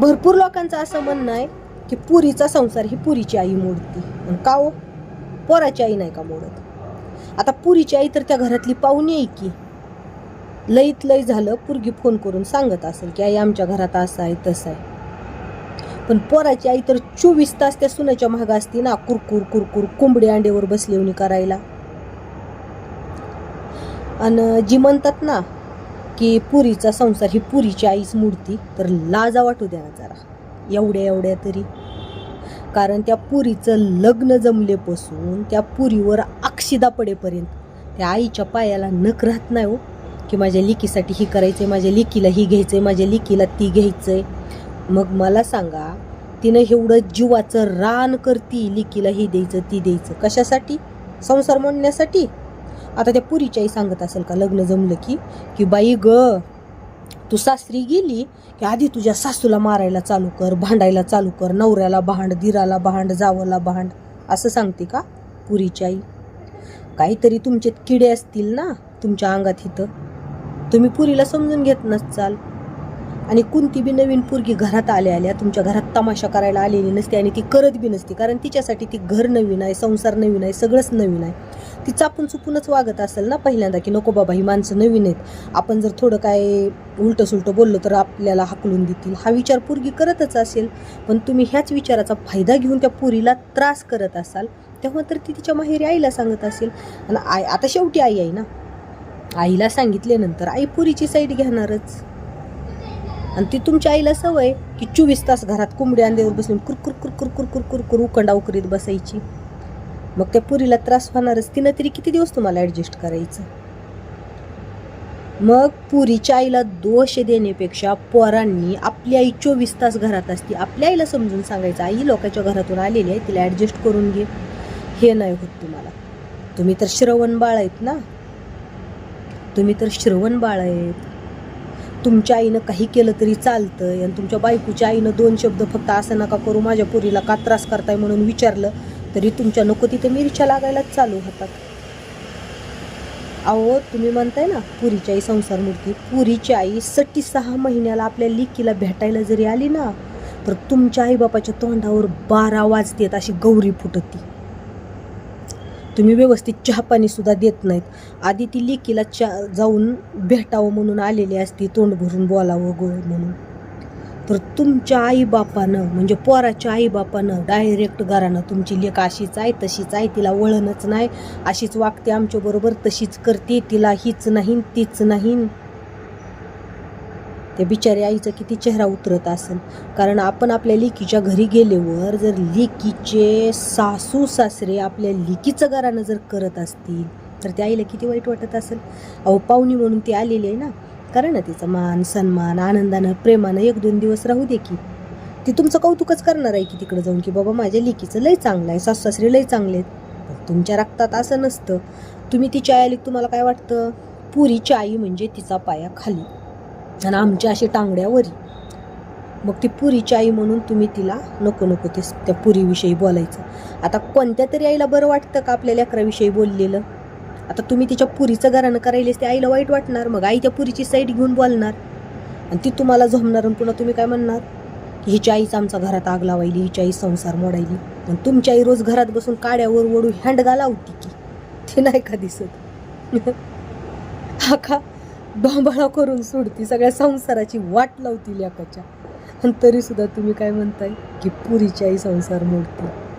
भरपूर लोकांचं असं म्हणणं आहे की पुरीचा संसार ही पुरीची आई मोडती. का हो? पोराची आई नाही का मोडत? आता पुरीची आई तर त्या घरातली पाहुणी आहे की. लईत लई झालं पुरगी फोन करून सांगत असेल की आई आमच्या घरात असं आहे तसं आहे. पण पोराची आई तर चोवीस तास त्या सुनाच्या महाग असती ना कुरकुर कुरकुर कोंबडी अंडेवर बसलेवणी करायला. आणि जी म्हणतात ना की पुरीचा संसार ही पुरीची आईच मूर्ती तर लाजा वाटू द्या ना जरा. एवढ्या एवढ्या तरी. कारण त्या पुरीचं लग्न जमलेपासून त्या पुरीवर अक्षिदा पडेपर्यंत त्या आईच्या पायाला नख राहत नाही हो की माझ्या लिकीसाठी ही करायचं आहे माझ्या लिकीला ही घ्यायचं आहे माझ्या लिकीला ती घ्यायचं आहे मग मला सांगा तिनं एवढं जीवाचं रान करती लिकीला ही द्यायचं ती द्यायचं. कशासाठी? संसार म्हणण्यासाठी आता त्या पुरीची आई सांगत असेल का लग्न जमलं की की बाई ग तू सासरी गेली की आधी तुझ्या सासूला मारायला चालू कर भांडायला चालू कर नवऱ्याला भांड दिराला भांड जावला भांड असं सांगते का पुरीची आई काहीतरी तुमचे किडे असतील ना तुमच्या अंगात इथं. तुम्ही पुरीला समजून घेत नसचाल आणि कोणती बी नवीन पोरगी घरात आल्या आल्या तुमच्या घरात तमाशा करायला आलेली नसते आणि ती करत बी नसते. कारण तिच्यासाठी ती घर नवीन आहे संसार नवीन आहे सगळंच नवीन आहे. ती चापून चुपूनच वागत असेल ना पहिल्यांदा की नको बाबा ही माणसं नवीन आहेत. आपण जर थोडं काय उलटं सुलटं बोललो तर आपल्याला हाकलून देतील. हा विचार पोरगी करतच असेल पण तुम्ही ह्याच विचाराचा फायदा घेऊन त्या पुरीला त्रास करत असाल तेव्हा तर ती तिच्या माहेरी आईला सांगत असेल. आणि आई आता शेवटी आई आहे ना. आईला सांगितल्यानंतर आई पुरीची साईड घेणारच. आणि ती तुमच्या आईला सवय की चोवीस तास घरात कोंबडी अंड्यावर बसून कुरकुर कुरकुर कुरकुर कुरकुर उकंडाव करीत बसायची. मग त्या पुरीला त्रास होणारच तिनं तरी किती दिवस तुम्हाला ॲडजस्ट करायचं? मग पुरीच्या आईला दोष देण्यापेक्षा पोरांनी आपली आई चोवीस तास घरात असते आपल्या आईला समजून सांगायचं आई लोकांच्या घरातून आलेली आहे तिला ॲडजस्ट करून घे. हे नाही होत तुम्हाला. तुम्ही तर श्रवण बाळ आहेत ना? तुम्ही तर श्रवण बाळ आहेत. तुमच्या आईनं काही केलं तरी चालतंय आणि तुमच्या बायकोच्या आईनं दोन शब्द फक्त असं नका करू माझ्या पुरीला का त्रास करताय म्हणून विचारलं तरी तुमच्या नको तिथे मिरच्या लागायलाच चालू होतात. अहो तुम्ही म्हणताय ना पुरीची आई संसार मूर्ती पुरीची आई सट्टी सहा महिन्याला आपल्या लिकीला भेटायला जरी आली ना तर तुमच्या आईबापाच्या तोंडावर बारा वाजतेत अशी गौरी फुटती. तुम्ही व्यवस्थित चहापाणीसुद्धा देत नाहीत. आधी ती लेकीला चा जाऊन भेटावं म्हणून आलेली असती तोंड भरून बोलावं गो म्हणून. तर तुमच्या आईबापानं म्हणजे पोराच्या आईबापानं डायरेक्ट घरानं तुमची लेख अशीच आहे तशीच आहे तिला वळणच नाही. अशीच वागते आमच्याबरोबर तशीच करते तिला हीच नाही तीच नाही. त्या बिचारी आईचा किती चेहरा उतरत असेल. कारण आपण आपल्या लेकीच्या घरी गेल्यावर जर लेकीचे सासू सासरे आपल्या लेकीचं घरानं जर करत असतील तर त्या आईला किती वाईट वाटत असेल. अहो पाहुणी म्हणून ती आलेली आहे ना. करा ना तिचं मान सन्मान आनंदानं प्रेमानं एक दोन दिवस राहू दे की. ती तुमचं कौतुकच करणार आहे की तिकडे जाऊन की बाबा माझ्या लेकीचं लय चांगलं आहे सासू सासरे लय चांगले आहेत. तुमच्या रक्तात असं नसतं. तुम्ही तिच्या आईला तुम्हाला काय वाटतं? पुरीची आई म्हणजे तिचा पाया खाली. आणि आमच्या अशी टांगड्यावरी. मग ती पुरीची आई म्हणून तुम्ही तिला नको नको ते त्या पुरीविषयी बोलायचं. आता कोणत्या तरी आईला बरं वाटतं का आपल्या लेकराविषयी बोललेलं? आता तुम्ही तिच्या पुरीचं घरानं करायलेस ते आईला वाईट वाटणार. मग आई त्या पुरीची साईड घेऊन बोलणार. आणि ती तुम्हाला झोमणार आणि पुन्हा तुम्ही काय म्हणणार? की हिच्या आईच आमचा घरात आग लावायली हिच्या आई संसार मोडायली. आणि तुमची आई रोज घरात बसून काड्यावर वडू हँडगा लावती की. ते नाही का दिसत? हा का? बांबाळा करून सोडती सगळ्या संसाराची वाट लावती लेकाच्या आणि तरीसुद्धा तुम्ही काय म्हणताय की पुरीची आई संसार मोडते